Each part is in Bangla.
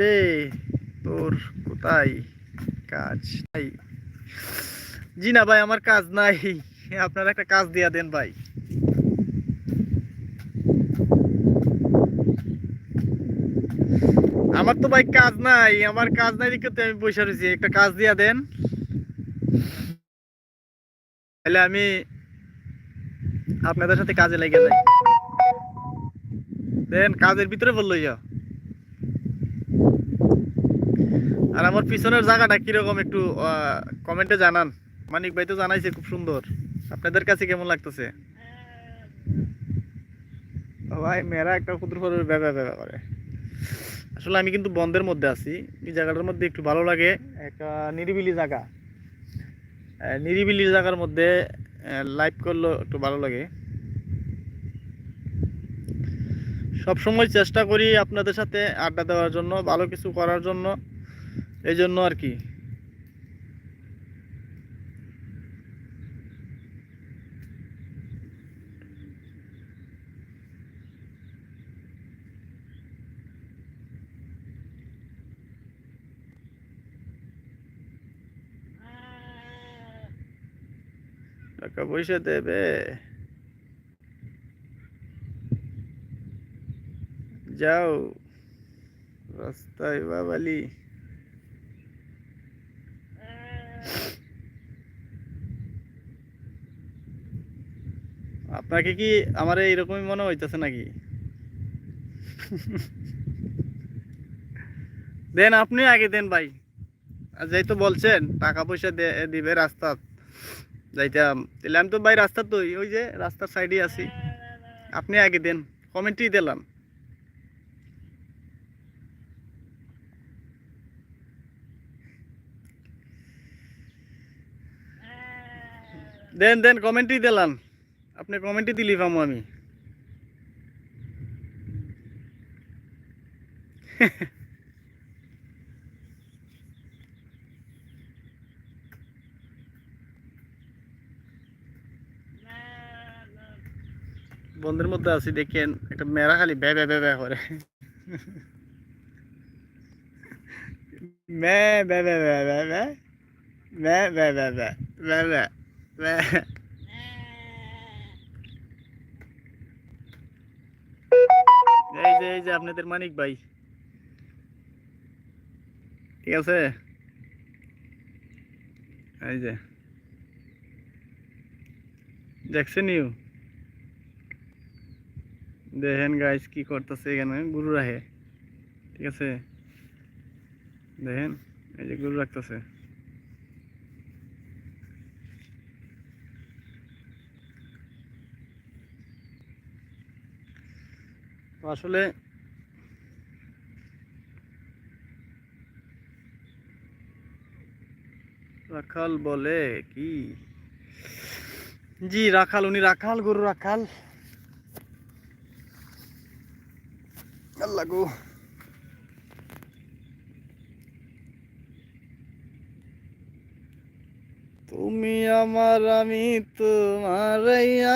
এ, তোর কোথায় কাজ নাই? জি না ভাই, আমার কাজ নাই। আপনারা একটা কাজ দিয়া দেন ভাই। আমার তো ভাই কাজ নাই, আমার কাজ নাই দেখে তো আমি বসে রয়েছি। একটা কাজ দিয়া দেন। তাহলে আমি আপনাদের সাথে কাজে লেগে যাই। দেন, কাজের ভিতরে বলল ইয়া। আর আমার পিছনের জায়গাটা কীরকম একটু কমেন্টে জানান। মানিক ভাই তো জানাইছে খুব সুন্দর। আপনাদের কাছে কেমন লাগতেছে? ভাই মেয়েরা একটা ক্ষুদ্র ক্ষুদ্র ব্যবহার ব্যবহার করে আসলে আমি কিন্তু বন্ধের মধ্যে আছি। এই জায়গাটার মধ্যে একটু ভালো লাগে। একটা নিরিবিলি জায়গা। নিরিবিলি জায়গার মধ্যে লাইভ করলে একটু ভালো লাগে। সব সময় চেষ্টা করি আপনাদের সাথে আড্ডা দেওয়ার জন্য ভালো কিছু করার জন্য। এই জন্য আর কি। টাকা পয়সা দেবে। যাও। রাস্তায় বাবালি। আপনাকে কি আমার এইরকমই মনে হইতেছে নাকি? দেন, আপনি আগে দেন ভাই। যেই তো বলছেন, টাকা পয়সা দিবে রাস্তা। যাইতাম। তাহলে আমি তো ভাই রাস্তা তো, ওই যে রাস্তার সাইডে আছি। আপনি আগে দেন। কমেন্টই দিলাম। দেন দেন, কমেন্টই দিলাম। আপনি কমেন্টই দিলি পামো আমি বন্ধের মধ্যে আছি দেখেন একটা মেয়েরা খালি ব্যা ব্যা ব্যা করে ব্যা ব্যা ব্যা ব্যা ব্যা ব্যা ব্যা ব্যা ব্যা ব্যা ব্যা ব্যা যে, এই যে আপনাদের মানিক ভাই। ঠিক আছে? এই যে। দেখছেন ইউ দেখেন গাইস কি করতেছে এখানে গরু রাখে ঠিক আছে? দেখেন, এই যে গরু রাখতেছে। তো আসলে রাখাল বলে কি? জি, রাখাল, উনি রাখাল, গরু রাখাল। আল্লাহ তুমি আমার আমি তোমার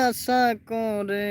আশা করে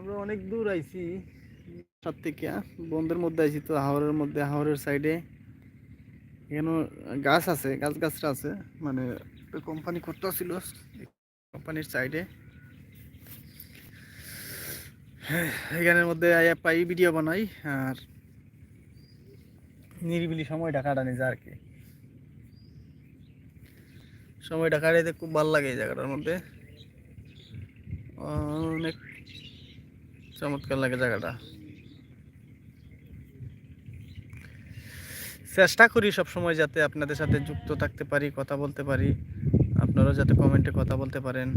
আমরা অনেক দূর আইছি। সাত থেকে বন্ধের মধ্যে আইছি তো হাওড়ের মধ্যে হাওড়ের সাইডে এখানে গাছ আছে, গাছ গাছটা আছে মানে কোম্পানি করতেছিল কোম্পানির সাইডে এখানের মধ্যে আয়া পাই ভিডিও বানাই, আর নিরিবিলি সময়টা কাটানি যায় আর কি। সময়টা কাটাইতে খুব ভালো লাগে এই জায়গাটার মধ্যে। অনেক চমৎকার লাগে জায়গাটা। চেষ্টা করি সব সময় যাতে আপনাদের সাথে যুক্ত থাকতে পারি, কথা বলতে পারি। আপনারাও যাতে কমেন্টে কথা বলতে পারেন।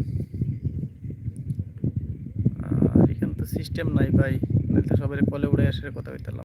আর এখানে তো সিস্টেম নাই ভাই সবাই কলে উড়ে আসে কথা হইতাম